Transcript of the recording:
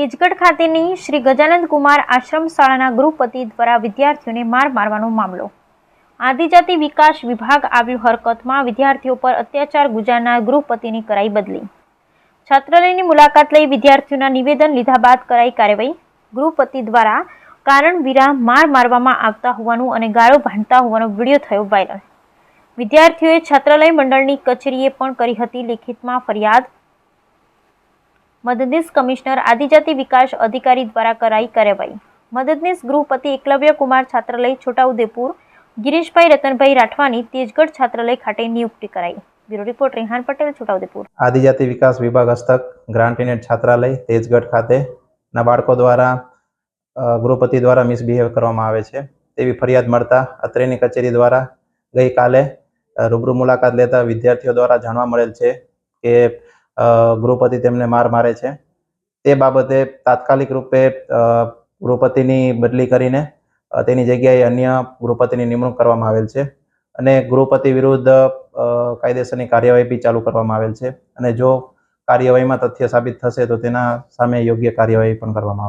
તેજગઢ ખાતેની શ્રી ગજાનંદ કુમાર આશ્રમ શાળાના ગૃહપતિ દ્વારા વિદ્યાર્થીઓને માર મારવાનો મામલો. આદિજાતિ વિકાસ વિભાગ આવ્યું હરકતમાં વિદ્યાર્થીઓ પર અત્યાચાર ગુજારનાર ગૃહપતિની કરાઈ બદલી. છાત્રાલયની મુલાકાત લઈ વિદ્યાર્થીઓના નિવેદન લીધા બાદ કરાઈ કાર્યવાહી. ગૃહપતિ દ્વારા કારણ વિરા માર મારવામાં આવતા હોવાનું અને ગાળો ભાંડતા હોવાનો વીડિયો થયો વાયરલ. વિદ્યાર્થીઓએ છાત્રાલય મંડળની કચેરીએ પણ કરી હતી લેખિતમાં ફરિયાદ. મદદનીશ કમિશનર આદિજાતિ વિકાસ અધિકારી દ્વારા કરાઈ કાર્યવાહી. મદદનીશ ગૃહપતિ એકલવ્ય કુમાર છાત્રાલય, છોટાઉદેપુર, ગિરીશભાઈ રતનભાઈ રાઠવાની તેજગઢ છાત્રાલય ખાતે નિયુક્તિ કરાઈ. Bureau report, Rehan Patel, Chhota Udepur. આદિજાતિ વિકાસ વિભાગ હસ્તક ગ્રાન્ટીનેટ છાત્રાલય, તેજગઢ ખાતે ના બાળકો દ્વારા ગૃહપતિ દ્વારા મિસબિહેવ કરવામાં આવે છે. તેવી ફરિયાદ મળતા અત્રેની કચેરી દ્વારા ગઈકાલે રૂબરૂ મુલાકાત લેતા વિદ્યાર્થીઓ દ્વારા જાણવા મળેલ છે કે ગૃહપતિ તેમને માર મારે છે. તે બાબતે તાત્કાલિક રૂપે ગૃહપતિની બદલી કરીને તેની જગ્યાએ અન્ય ગૃહપતિની નિમણૂક કરવામાં આવેલ છે. અને ગૃહપતિ વિરુદ્ધ કાયદેસરની કાર્યવાહી બી ચાલુ કરવામાં આવેલ છે. અને જો કાર્યવાહીમાં તથ્ય સાબિત થશે તો તેના સામે યોગ્ય કાર્યવાહી પણ કરવામાં આવશે.